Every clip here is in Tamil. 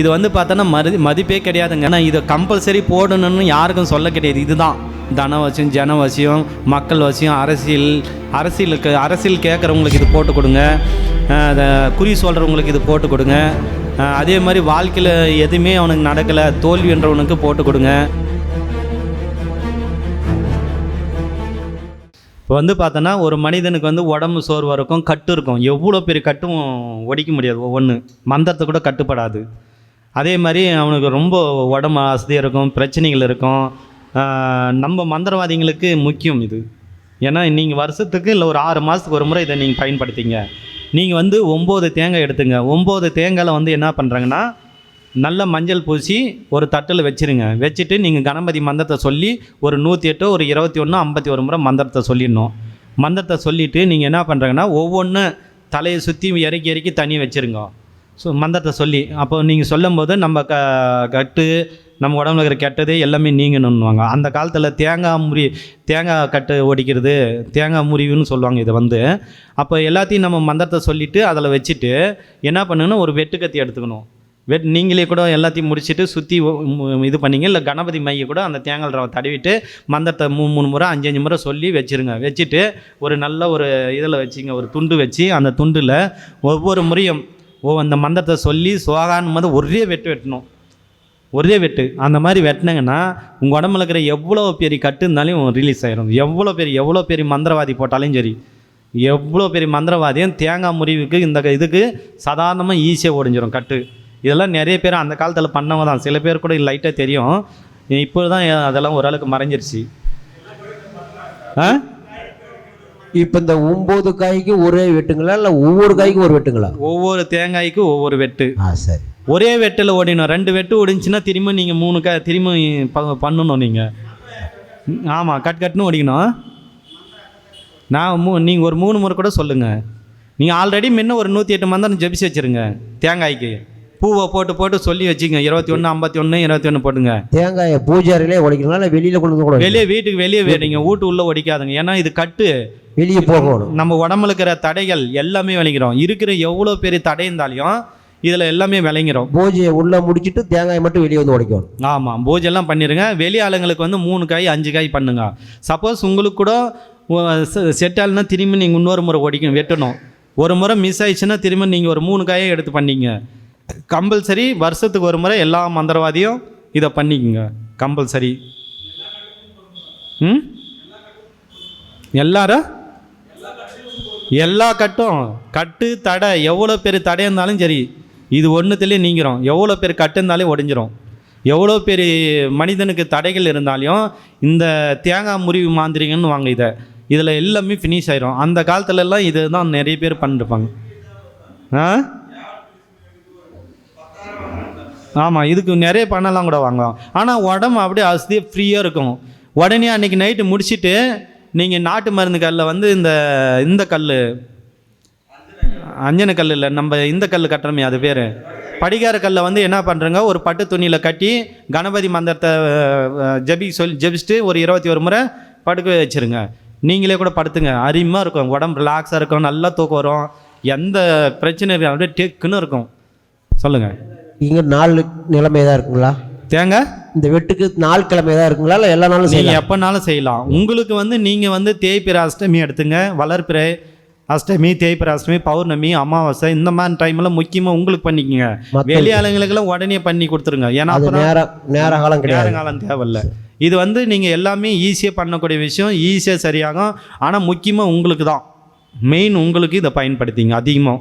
இது வந்து பார்த்தோன்னா மதி மதிப்பே கிடையாதுங்க. ஆனால் இதை கம்பல்சரி போடணும்னு யாருக்கும் சொல்ல கிடையாது. இதுதான். தனவசியம் ஜனவசியம் மக்கள் வசியம் அரசியல் அரசியலுக்கு அரசியல் கேட்குறவங்களுக்கு இது போட்டு கொடுங்க. அதை குறி சொல்கிறவங்களுக்கு இது போட்டு கொடுங்க. அதே மாதிரி வாழ்க்கையில் எதுவுமே அவனுக்கு நடக்கலை. தோல்வின்றவனுக்கு போட்டு கொடுங்க. இப்போ வந்து பார்த்தோன்னா ஒரு மனிதனுக்கு வந்து உடம்பு சோர்வாக இருக்கும் கட்டு இருக்கும். எவ்வளோ பெரிய கட்டும் ஒடிக்க முடியாது. ஒவ்வொன்று மந்திரத்தை கூட கட்டுப்படாது. அதே மாதிரி அவனுக்கு ரொம்ப உடம்பு அசதியாக இருக்கும் பிரச்சனைகள் இருக்கும். நம்ம மந்திரவாதிகளுக்கு முக்கியம் இது. ஏன்னா நீங்கள் வருஷத்துக்கு இல்லை ஒரு ஆறு மாதத்துக்கு ஒரு முறை இதை நீங்கள் பயன்படுத்திங்க. நீங்கள் வந்து ஒம்பது தேங்காய் எடுத்துங்க. ஒம்பது தேங்காயில் வந்து என்ன பண்ணுறாங்கன்னா நல்ல மஞ்சள் பூசி ஒரு தட்டில் வச்சிருங்க. வச்சுட்டு நீங்கள் கணபதி மந்திரத்தை சொல்லி ஒரு நூற்றி எட்டு ஒரு இருபத்தி ஒன்று ஐம்பத்தி ஒரு முறை மந்திரத்தை சொல்லிடணும். மந்திரத்தை சொல்லிவிட்டு நீங்கள் என்ன பண்ணுறாங்கன்னா ஒவ்வொன்று தலையை சுற்றி இறக்கி இறக்கி தண்ணி வச்சுருங்க. ஸோ மந்திரத்தை சொல்லி அப்போ நீங்கள் சொல்லும் போது நம்ம க கட்டு நம்ம உடம்புல இருக்கிற கெட்டது எல்லாமே நீங்கணுன்னுவாங்க அந்த காலத்தில் தேங்காய் முறி தேங்காய் கட்டு ஒடிக்கிறது தேங்காய் முறிவுன்னு சொல்லுவாங்க இதை வந்து. அப்போ எல்லாத்தையும் நம்ம மந்திரத்தை சொல்லிவிட்டு அதில் வச்சுட்டு என்ன பண்ணணும் ஒரு வெட்டுக்கத்தி எடுத்துக்கணும். வெட் நீங்களே கூட எல்லாத்தையும் முடிச்சுட்டு சுற்றி இது பண்ணீங்க இல்லை கணபதி மைய கூட அந்த தேங்காய் ரவை தடவிட்டு மந்திரத்தை மூணு மூணு முறை அஞ்சு அஞ்சு முறை சொல்லி வச்சுருங்க. வச்சுட்டு ஒரு நல்ல ஒரு இதில் வச்சிங்க ஒரு துண்டு வச்சு அந்த துண்டில் ஒவ்வொரு முறையும் ஓ அந்த மந்திரத்தை சொல்லி சோகான்னு போது ஒரே வெட்டு வெட்டணும். ஒரே வெட்டு. அந்த மாதிரி வெட்டினங்கன்னா உங்கள் உடம்புல இருக்கிற எவ்வளோ பெரிய கட்டு இருந்தாலும் ரிலீஸ் ஆகிடும் எவ்வளோ பெரிய எவ்வளோ பெரிய மந்திரவாதி போட்டாலும் சரி. எவ்வளோ பெரிய மந்திரவாதியும் தேங்காய் முறிவுக்கு இந்த இதுக்கு சாதாரணமாக ஈஸியாக ஒடிஞ்சிடும் கட்டு. இதெல்லாம் நிறைய பேர் அந்த காலத்தில் பண்ணவங்க தான். சில பேர் கூட லைட்டாக தெரியும். இப்போ தான் அதெல்லாம் ஓரளவுக்கு மறைஞ்சிருச்சு. ஆ? இப்போ இந்த ஒம்பது காய்க்கு ஒரே வெட்டுங்களா இல்லை ஒவ்வொரு காய்க்கும் ஒரு வெட்டுங்களா? ஒவ்வொரு தேங்காய்க்கும் ஒவ்வொரு வெட்டு. ஆ சரி. ஒரே வெட்டில் ஓடினோம். ரெண்டு வெட்டு ஓடிச்சுன்னா திரும்ப நீங்கள் மூணு க திரும்ப ப- பண்ணணும் நீங்கள் ஆமாம் கட் கட்னு ஓடிக்கணும். நான் மூ நீங்கள் ஒரு மூணு முறை கூட சொல்லுங்கள் நீங்கள் ஆல்ரெடி முன்ன ஒரு நூற்றி எட்டு மந்திரம் ஜெபிச்சு வச்சுருங்க. தேங்காய்க்கு. பூவை போட்டு போட்டு சொல்லி வச்சுங்க. இருபத்தி ஒன்று ஐம்பத்தி ஒன்று இருபத்தி ஒன்று போட்டுங்க. தேங்காயை பூஜை அறையிலே உடைக்கணுங்களா இல்லை வெளியில் கொண்டு வந்து வெளியே வீட்டுக்கு வெளியே வேடிங்க வீட்டு உள்ளே ஒடிக்காதுங்க. ஏன்னா இது கட்டு. வெளியே போகணும். நம்ம உடம்புல இருக்கிற தடைகள் எல்லாமே விளங்கிறோம் இருக்கிற எவ்வளோ பெரிய தடை இருந்தாலையும் இதில் எல்லாமே விளங்கிறோம் பூஜையை உள்ளே முடிச்சிட்டு தேங்காயை மட்டும் வெளியே வந்து உடைக்கணும் ஆமாம் பூஜைலாம் பண்ணிடுங்க வெளி ஆளுங்களுக்கு வந்து மூணு காய் அஞ்சு காய் பண்ணுங்க. சப்போஸ் உங்களுக்கு கூட செட் ஆகலைன்னா திரும்பி நீங்கள் இன்னொரு முறை ஒடிக்கணும் வெட்டணும். ஒரு முறை மிஸ் ஆயிடுச்சுன்னா திரும்ப நீங்கள் ஒரு மூணு காயை எடுத்து பண்ணிங்க. கம்பல்சரி வருஷத்துக்கு ஒரு முறை எல்லா மந்திரவாதியும் இதை பண்ணிக்கோங்க. கம்பல்சரி. ம்? எல்லாரும்? எல்லா கட்டும். கட்டு தடை எவ்வளோ பெரிய தடை இருந்தாலும் சரி இது ஒன்றுத்துலேயே நீங்கிறோம் எவ்வளோ பேர் கட்டு இருந்தாலும் ஒடிஞ்சிரும். எவ்வளோ பெரிய மனிதனுக்கு தடைகள் இருந்தாலும் இந்த தேங்காய் முறிவு மாந்திரிகன்னு வாங்க இதை. இதில் எல்லாமே ஃபினிஷ் ஆயிரும். அந்த காலத்துலலாம் இது தான் நிறைய பேர் பண்ணிருப்பாங்க. ஆ? ஆமாம் இதுக்கு நிறைய பணம்லாம் கூட வாங்கலாம். ஆனால் உடம்பு அப்படியே அசதியாக ஃப்ரீயாக இருக்கும். உடனே அன்றைக்கி நைட்டு முடிச்சுட்டு நீங்கள் நாட்டு மருந்து கல்லில் வந்து இந்த இந்த கல் அஞ்சன கல் இல்லை நம்ம இந்த கல் கட்டுறோமே அது பேர். படிகார கல்லை வந்து என்ன பண்ணுறங்க ஒரு பட்டு துணியில் கட்டி கணபதி மந்திரத்தை ஜபி ஜெபி சொல்லி ஜெபிச்சுட்டு ஒரு இருபத்தி ஒரு முறை படுக்க வச்சிருங்க. நீங்களே கூட படுத்துங்க. அருமையாக இருக்கும். உடம்பு ரிலாக்ஸாக இருக்கும். நல்லா தூக்கம் வரும். எந்த பிரச்சனையும் அப்படியே டெக்குன்னு இருக்கும். சொல்லுங்கள் இங்கே நாலு நிலைமை தான் இருக்குங்களா? தேங்காய் இந்த வெட்டுக்கு நாள் கிழமை தான் இருக்குங்களா? இல்லை எல்லா நாளும் நீங்கள் செய்யலாம்? எப்போனாலும் செய்யலாம். உங்களுக்கு வந்து நீங்கள் வந்து தேய்பிறை அஷ்டமி எடுத்துங்க. வளர்ப்பிறை அஷ்டமி தேய்பிறை அஷ்டமி பௌர்ணமி அமாவாசை இந்த மாதிரி டைமில் முக்கியமாக உங்களுக்கு பண்ணிக்கங்க. மத்த- வெளி ஆளுங்களுக்கெல்லாம் உடனே பண்ணி கொடுத்துருங்க. ஏன்னா நேர நேர காலம் கிடையாது. நேரங்காலம் தேவையில்ல. இது வந்து நீங்கள் எல்லாமே ஈஸியாக பண்ணக்கூடிய விஷயம். ஈஸியாக சரியாகும். ஆனால் முக்கியமாக உங்களுக்கு தான் மெயின் உங்களுக்கு இதை பயன்படுத்திங்க அதிகமாக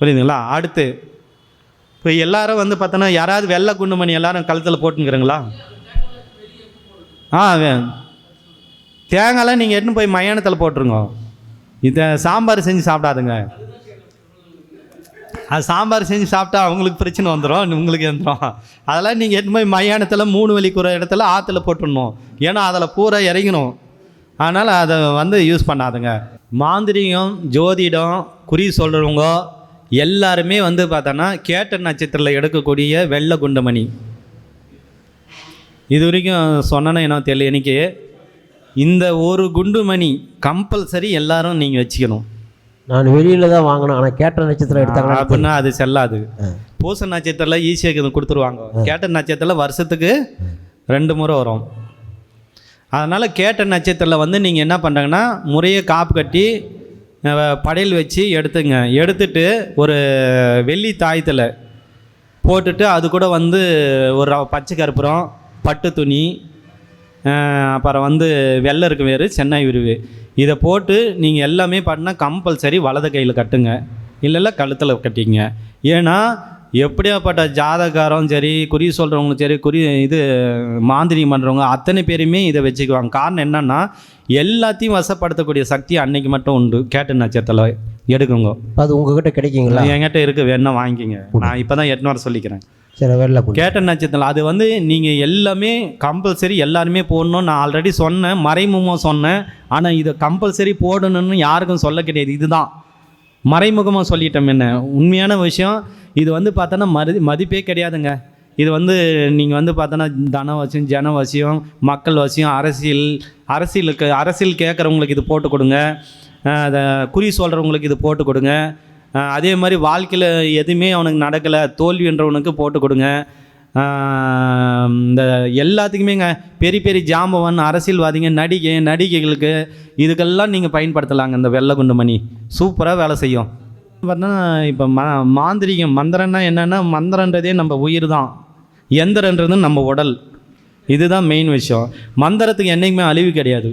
புரியுதுங்களா? அடுத்து இப்போ எல்லாரும் வந்து பார்த்தோன்னா யாராவது வெள்ளை குண்டுமணி எல்லாரும் கழுத்தில் போட்டுங்கிறீங்களா ஆ வே- தேங்காய்லாம் நீங்கள் எடுத்துன்னு போய் மயானத்தில் போட்டுருங்க. இதை சாம்பார் செஞ்சு சாப்பிடாதுங்க. அது சாம்பார் செஞ்சு சாப்பிட்டா அவங்களுக்கு பிரச்சனை வந்துடும் உங்களுக்கு வந்துடும் அதெல்லாம் நீங்கள் எட்டு போய் மயானத்தில் மூணு வலிக்குற இடத்துல ஆற்றுல போட்டுடணும். ஏன்னா அதில் பூரா இறங்கணும். அதனால் அதை வந்து யூஸ் பண்ணாதுங்க. மாந்திரிகம் ஜோதிடம் குறி சொல்கிறவங்க எல்லாருமே வந்து பார்த்தோன்னா கேட்ட நட்சத்திரத்தில் எடுக்கக்கூடிய வெள்ளை குண்டமணி. இது வரைக்கும் சொன்னேன்னா என்ன தெரியல எனக்கு. இந்த ஒரு குண்டுமணி கம்பல்சரி எல்லாரும் நீங்கள் வச்சுக்கணும். நான் வெளியில தான் வாங்கினேன் ஆனால் கேட்ட நட்சத்திரம் எடுத்தாங்க அப்படின்னா அது செல்லாது. பூச நட்சத்திரத்தில் ஈஸியாக கொடுத்துருவாங்க. கேட்ட நட்சத்திரத்தில் வருஷத்துக்கு ரெண்டு முறை வரும். அதனால் கேட்ட நட்சத்திரத்தில் வந்து நீங்கள் என்ன பண்ணுறாங்கன்னா முறையை காப்பு கட்டி படையல் வச்சு எடுத்துங்க. எடுத்துட்டு ஒரு வெள்ளி தாயத்தில் போட்டுட்டு அது கூட வந்து ஒரு பச்சை கற்பூரம் பட்டு துணி அப்புறம் வந்து வெள்ளை இருக்கு வேறு சென்னை விரிவு. இதை போட்டு நீங்கள் எல்லாமே பண்ணால் கம்பல்சரி வலது கையில் கட்டுங்க. இல்லைல்ல கழுத்தில் கட்டிங்க. ஏன்னா எப்படியாப்பட்ட ஜாதகாரம் சரி குறி சொல்கிறவங்களும் சரி குறி இது மாந்திரிகம் பண்ணுறவங்க அத்தனை பேருமே இதை வச்சுக்குவாங்க. காரணம் என்னன்னா எல்லாத்தையும் வசப்படுத்தக்கூடிய சக்தி அன்னைக்கு மட்டும் உண்டு. கேட்ட நட்சத்திரத்தில் எடுக்குங்க. அது உங்ககிட்ட கிடைக்குங்களா? என்கிட்ட இருக்கு. வேணா வாங்கிக்கிங்க. நான் இப்போ தான் வர சொல்லிக்கிறேன். சரி வெளில கொடு கேட்ட நட்சத்திரம் அது வந்து நீங்கள் எல்லாமே கம்பல்சரி எல்லாருமே போடணும் நான் ஆல்ரெடி சொன்னேன். மறைமுகமாக சொன்னேன். ஆனால் இதை கம்பல்சரி போடணும்னு யாருக்கும் சொல்ல கிடையாது. இதுதான். மறைமுகமாக சொல்லிட்டோம் என்ன? உண்மையான விஷயம் இது வந்து பார்த்தோன்னா மதி மதிப்பே கிடையாதுங்க. இது வந்து நீங்கள் வந்து பார்த்தோன்னா தனவசியம் ஜனவசியம் மக்கள் வசியம் அரசியல் அரசியலுக்கு அரசியல் கேட்குறவங்களுக்கு இது போட்டு கொடுங்க. அதை குறி சொல்கிறவங்களுக்கு இது போட்டு கொடுங்க. அதே மாதிரி வாழ்க்கையில் எதுவுமே அவனுக்கு நடக்கலை தோல்வின்றவனுக்கு போட்டு கொடுங்க. இந்த எல்லாத்துக்குமேங்க பெரிய பெரிய ஜாம்பவன் அரசியல்வாதிங்க நடிகை நடிகைகளுக்கு இதுக்கெல்லாம் நீங்கள் பயன்படுத்தலாங்க இந்த வெள்ளை குண்டு மணி. சூப்பராக வேலை செய்யும். பார்த்தோன்னா இப்போ ம மாந்திரிகம் மந்திரம்னா என்னென்னா மந்திரன்றதே நம்ம உயிர் தான் எந்திரன்றது நம்ம உடல். இதுதான் மெயின் விஷயம். மந்திரத்துக்கு என்றைக்குமே அழிவு கிடையாது.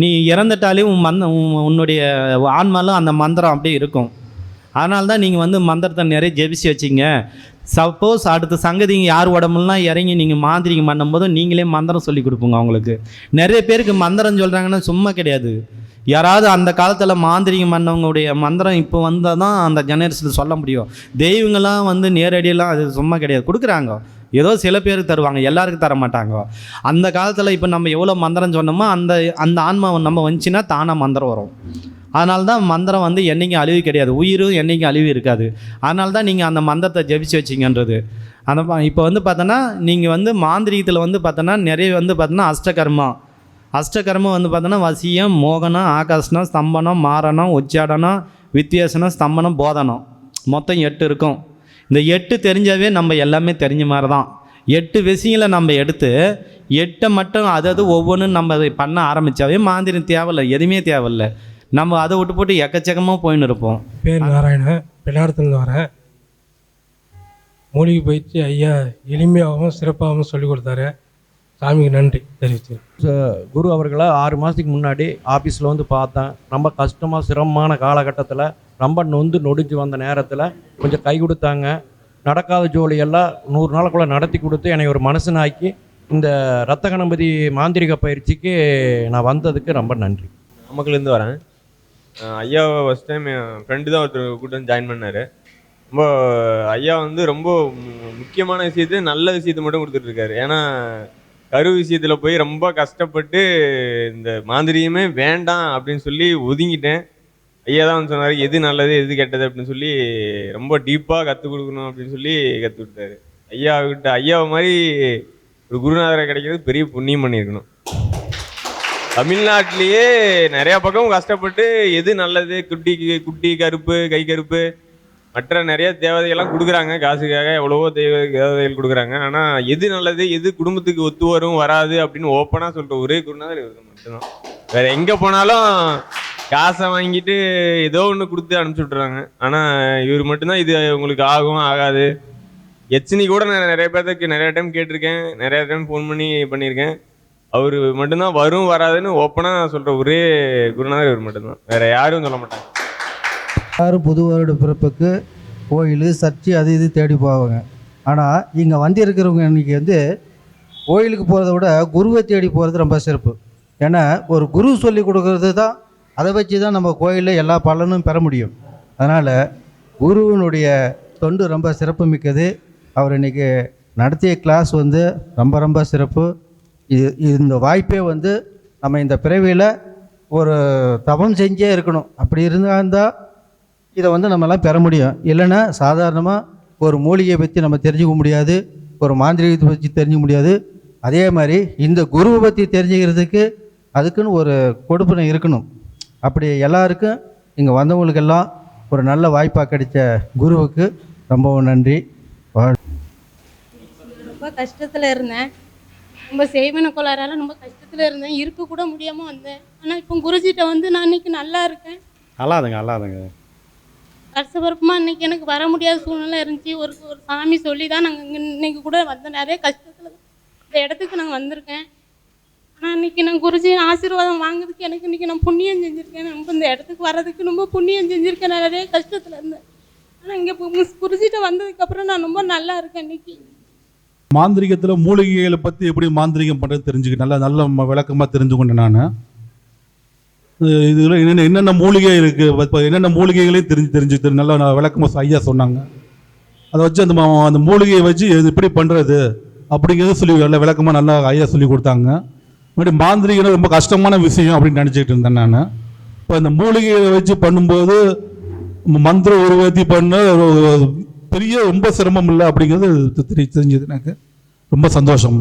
நீ இறந்துட்டாலே உன் மந்த உன்னுடைய ஆன்மாலும் அந்த மந்திரம் அப்படியே இருக்கும். அதனால தான் நீங்கள் வந்து மந்திரத்தை நிறைய ஜெபிச்சு வச்சிங்க. சப்போஸ் அடுத்த சங்கதிங்க யார் உடம்புலாம் இறங்கி நீங்கள் மாந்திரிகம் பண்ணும்போது நீங்களே மந்திரம் சொல்லி கொடுப்போங்க அவங்களுக்கு. நிறைய பேருக்கு மந்திரம் சொல்கிறாங்கன்னா சும்மா கிடையாது. யாராவது அந்த காலத்தில் மாந்திரிகம் பண்ணவங்களுடைய மந்திரம் இப்போ வந்தால் தான் அந்த ஜெனரேஷனில் சொல்ல முடியும். தெய்வங்களாம் வந்து நேரடியெல்லாம் அது சும்மா கிடையாது. கொடுக்குறாங்க. ஏதோ சில பேருக்கு தருவாங்க. எல்லாருக்கும் தர மாட்டாங்க அந்த காலத்தில் இப்போ நம்ம எவ்வளோ மந்திரம் சொன்னோமோ அந்த அந்த ஆன்மா நம்ம வந்துச்சுன்னா தானாக மந்திரம் வரும். அதனால தான் மந்திரம் வந்து என்றைக்கும் அழிவு கிடையாது. உயிரும் என்றைக்கும் அழிவு இருக்காது. அதனால தான் நீங்கள் அந்த மந்திரத்தை ஜெபிச்சு வச்சிங்கன்றது. அந்த இப்போ வந்து பார்த்தோன்னா நீங்கள் வந்து மாந்திரீகத்தில் வந்து பார்த்தோன்னா நிறைய வந்து பார்த்தோன்னா அஷ்டகர்மா. அஷ்டகர்மம் வந்து பார்த்தோன்னா வசியம் மோகனம் ஆகாசனம் ஸ்தம்பனம் மாரணம் உச்சாடனம் வித்தியாசனம் ஸ்தம்பனம் போதனம். மொத்தம் எட்டு இருக்கும். இந்த எட்டு தெரிஞ்சாவே நம்ம எல்லாமே தெரிஞ்ச மாதிரி தான். எட்டு விஷயங்களை நம்ம எடுத்து எட்டை மட்டும் அதாவது ஒவ்வொன்றும் நம்ம அதை பண்ண ஆரம்பித்தாவே மாந்திரம் தேவையில்லை எதுவுமே தேவையில்லை. நம்ம அதை விட்டு போட்டு எக்கச்சக்கமாக போயின்னு இருப்போம். பேர் நாராயணன் பிள்ளாரத்துலேருந்து வரேன் மூலிகை பயிற்சி ஐயா எளிமையாகவும் சிறப்பாகவும் சொல்லிக் கொடுத்தாரு. சாமிக்கு நன்றி தெரிவிச்சு குரு அவர்களை ஆறு மாதத்துக்கு முன்னாடி ஆஃபீஸில் வந்து பார்த்தேன். ரொம்ப கஷ்டமாக சிரமமான காலகட்டத்தில் ரொம்ப நொந்து நொடிஞ்சு வந்த நேரத்தில் கொஞ்சம் கை கொடுத்தாங்க. நடக்காத ஜோலியெல்லாம் நூறு நாளுக்குள்ளே நடத்தி கொடுத்து என்னை ஒரு மனுஷனாக்கி இந்த ரத்த கணபதி மாந்திரிக பயிற்சிக்கு நான் வந்ததுக்கு ரொம்ப நன்றி. நாமக்கல்லேருந்து வரேன். ஐயா ஃபஸ்ட் டைம் என் ஃப்ரெண்டு தான் ஒருத்தர் கூட்டு வந்து ஜாயின் பண்ணார். ரொம்ப ஐயா வந்து ரொம்ப முக்கியமான விஷயத்தை நல்ல விஷயத்தை மட்டும் கொடுத்துட்ருக்காரு ஏன்னா கரு விஷயத்தில் போய் ரொம்ப கஷ்டப்பட்டு இந்த மாந்திரியமே வேண்டாம் அப்படின்னு சொல்லி ஒதுங்கிட்டேன். ஐயா தான் வந்து சொன்னார் எது நல்லது எது கெட்டது? அப்படின்னு சொல்லி ரொம்ப டீப்பாக கற்றுக் கொடுக்கணும் அப்படின்னு சொல்லி கற்றுக் கொடுத்தாரு. ஐயா கிட்ட ஐயாவை மாதிரி ஒரு குருநாதரை கிடைக்கிறது பெரிய புண்ணியம் பண்ணியிருக்கணும். தமிழ்நாட்டிலேயே நிறையா பக்கம் கஷ்டப்பட்டு எது நல்லது? குட்டி குட்டி கருப்பு கை கருப்பு மற்ற நிறைய தேவதைகள்லாம் கொடுக்குறாங்க. காசுக்காக எவ்வளவோ தெய்வ தேவதைகள் கொடுக்குறாங்க. ஆனால் எது நல்லது எது குடும்பத்துக்கு ஒத்து வரும் வராது அப்படின்னு ஓப்பனாக சொல்கிற ஒரே குருநாதர் இவர் மட்டும்தான். வேற எங்கே போனாலும் காசை வாங்கிட்டு ஏதோ ஒன்று கொடுத்து அனுப்பிச்சி விட்றாங்க ஆனால் இவர் மட்டும்தான் இது உங்களுக்கு ஆகும் ஆகாது. எச்சினி கூட நான் நிறைய பேர்த்துக்கு நிறைய டைம் கேட்டிருக்கேன். நிறைய டைம் ஃபோன் பண்ணி பண்ணியிருக்கேன். அவர் மட்டும்தான் வரும் வராதுன்னு ஓப்பனாக சொல்கிற ஒரே குருநாதர் இவர் மட்டும்தான். வேற யாரும் சொல்ல மாட்டாங்க. எல்லாரும் புது வருட பிறப்புக்கு கோயில் சர்ச்சு அது இது தேடி போவாங்க. ஆனால் இங்கே வந்து இருக்கிறவங்க இன்னைக்கு வந்து கோயிலுக்கு போகிறத விட குருவை தேடி போகிறது ரொம்ப சிறப்பு. ஏன்னா ஒரு குரு சொல்லி கொடுக்கறது தான் அதை வச்சு தான் நம்ம கோயிலில் எல்லா பலனும் பெற முடியும். அதனால் குருவினுடைய தொண்டு ரொம்ப சிறப்பு மிக்கது அவர் இன்னைக்கு நடத்திய கிளாஸ் வந்து ரொம்ப ரொம்ப சிறப்பு. இது இந்த வாய்ப்பே வந்து நம்ம இந்த பிறவியில் ஒரு தவம் செஞ்சே இருக்கணும். அப்படி இருந்தால் இதை வந்து நம்மலாம் பெற முடியும். இல்லைன்னா சாதாரணமாக ஒரு மூலிகையை பற்றி நம்ம தெரிஞ்சுக்க முடியாது ஒரு மாந்திரிகத்தை பற்றி தெரிஞ்சுக்க முடியாது. அதே மாதிரி இந்த குருவை பற்றி தெரிஞ்சுக்கிறதுக்கு அதுக்குன்னு ஒரு கொடுப்பினை இருக்கணும். அப்படி எல்லாருக்கும் இங்கே வந்தவங்களுக்கெல்லாம் ஒரு நல்ல வாய்ப்பாக கிடைச்ச குருவுக்கு ரொம்பவும் நன்றி. ரொம்ப கஷ்டத்தில் இருந்தேன். ரொம்ப செய்வன கோளாறால ரொம்ப கஷ்டத்தில் இருந்தேன். இருக்க கூட முடியாமல் வந்தேன். ஆனால் இப்போ குருஜிட்ட வந்து நான் இன்னைக்கு நல்லா இருக்கேன். அல்லாதுங்க அல்லாதுங்க வருஷபரப்புமா இன்னைக்கு எனக்கு வர முடியாத சூழ்நிலை இருந்துச்சு. ஒரு ஒரு சாமி சொல்லி தான் நாங்கள் இங்கே இன்னைக்கு கூட வந்தோம் நிறைய கஷ்டத்தில் இந்த இடத்துக்கு நாங்கள் வந்திருக்கேன். ஆனால் இன்னைக்கு நான் குருஜி ஆசீர்வாதம் வாங்குறதுக்கு எனக்கு இன்னைக்கு நான் புண்ணியம் செஞ்சுருக்கேன். ரொம்ப இந்த இடத்துக்கு வர்றதுக்கு ரொம்ப புண்ணியம் செஞ்சுருக்கேன். நிறைய கஷ்டத்தில் இருந்தேன். ஆனால் இங்கே குருஜிட்ட வந்ததுக்கப்புறம் நான் ரொம்ப நல்லா இருக்கேன் இன்னைக்கு. மாந்திரிகத்தில் மூலிகைகளை பற்றி எப்படி மாந்திரிகம் பண்ணுறது தெரிஞ்சுக்க நல்லா நல்ல விளக்கமாக தெரிஞ்சுக்கொண்டேன் நான். இதில் என்னென்ன என்னென்ன மூலிகை இருக்குது இப்போ என்னென்ன மூலிகைகளையும் தெரிஞ்சு தெரிஞ்சு நல்லா விளக்கமாக ஐயா சொன்னாங்க. அதை வச்சு அந்த அந்த மூலிகையை வச்சு இது எப்படி பண்ணுறது அப்படிங்கிறத சொல்லி நல்ல விளக்கமாக நல்லா ஐயா சொல்லி கொடுத்தாங்க. முன்னாடி மாந்திரிகம் ரொம்ப கஷ்டமான விஷயம் அப்படின்னு நினச்சிக்கிட்டு இருந்தேன் நான். இப்போ இந்த மூலிகையை வச்சு பண்ணும்போது மந்திர உருவத்தி பண்ண பெரிய ரொம்ப சிரமம் இல்லை அப்படிங்கிறது தெரிஞ்சது எனக்கு. ரொம்ப சந்தோஷம்.